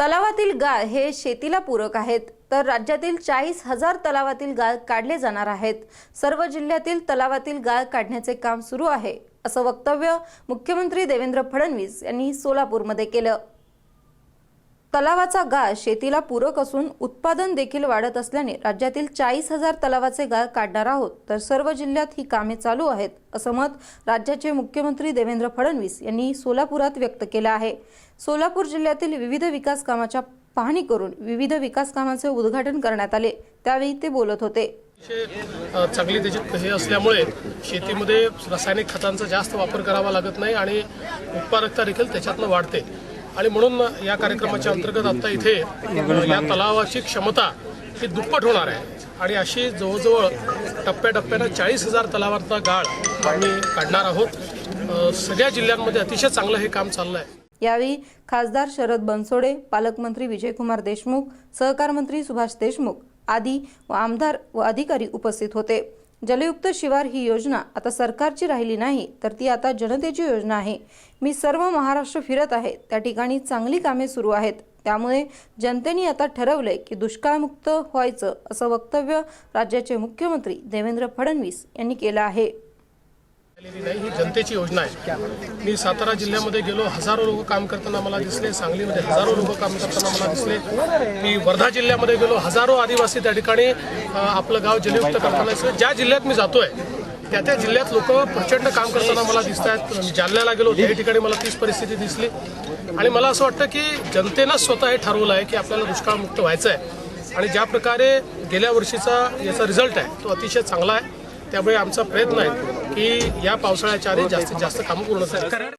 तलावातील गाळ हे शेतीला पूरक आहेत. तर राज्यातील चाळीस हजार तलावातील गाळ काढले जाणार आहेत. सर्व जिल्ह्यातील तलावातील गाळ काढण्याचे काम सुरू आहे असं वक्तव्य मुख्यमंत्री देवेंद्र फडणवीस यांनी सोलापूरमध्ये केलं. तलावाचा गाळ शेतीला पूरक असून उत्पादन देखील वाढत असल्याने राज्यातील चाळीस हजार तलावाचे गाळ काढणार आहोत तर सर्व जिल्ह्यात ही कामे चालू आहेत असं मत राज्याचे मुख्यमंत्री देवेंद्र फडणवीस यांनी सोलापुरात व्यक्त केलं आहे. सोलापूर जिल्ह्यातील विविध विकास कामाच्या पाहणी करून विविध विकास कामांचे उद्घाटन करण्यात आले. त्यावेळी ते बोलत होते. चांगली त्याची हे असल्यामुळे शेतीमध्ये रासायनिक खतांचा जास्त वापर करावा लागत नाही आणि उत्पादकता देखील त्याच्यातनं वाढते. आणि म्हणून या कार्यक्रमाच्या अंतर्गत आता इथे या तलावाची क्षमता ही दुप्पट होणार आहे. आणि अशी जवळजवळ टप्प्याटप्प्यानं चाळीस हजार तलावांचा गाळ आम्ही काढणार आहोत. सगळ्या जिल्ह्यांमध्ये अतिशय चांगलं हे काम चाललं आहे यावेळी खासदार शरद बनसोडे पालकमंत्री विजयकुमार देशमुख सहकार मंत्री सुभाष देशमुख आदी व आमदार व अधिकारी उपस्थित होते. जलयुक्त शिवार ही योजना आता सरकारची राहिली नाही तर ती आता जनतेची योजना आहे. मी सर्व महाराष्ट्र फिरत आहे त्या ठिकाणी चांगली कामे सुरू आहेत. त्यामुळे जनतेने आता ठरवलंय की दुष्काळमुक्त व्हायचं असं वक्तव्य राज्याचे मुख्यमंत्री देवेंद्र फडणवीस यांनी केलं आहे. नाही ही जनतेची योजना आहे. मी सातारा जिल्ह्यामध्ये गेलो हजारो लोक काम करताना मला दिसले सांगलीमध्ये हजारो लोक काम करताना मला दिसले. मी वर्धा जिल्ह्यामध्ये गेलो हजारो आदिवासी त्या ठिकाणी आपलं गाव जलयुक्त करताना दिसले ज्या जिल्ह्यात मी जातोय त्या त्या जिल्ह्यात लोक प्रचंड काम करताना मला दिसत आहेत जालन्याला गेलो त्या ठिकाणी मला तीच परिस्थिती दिसली. आणि मला असं वाटतं की जनतेनं स्वतः हे ठरवलं आहे की आपल्याला दुष्काळमुक्त व्हायचं आहे. आणि ज्या प्रकारे गेल्या वर्षीचा याचा रिझल्ट आहे तो अतिशय चांगला आहे. त्यामुळे आमचा प्रयत्न आहे. की या पावसाळ्याच्या आधी जास्तीत जास्त कामं पूर्ण करायची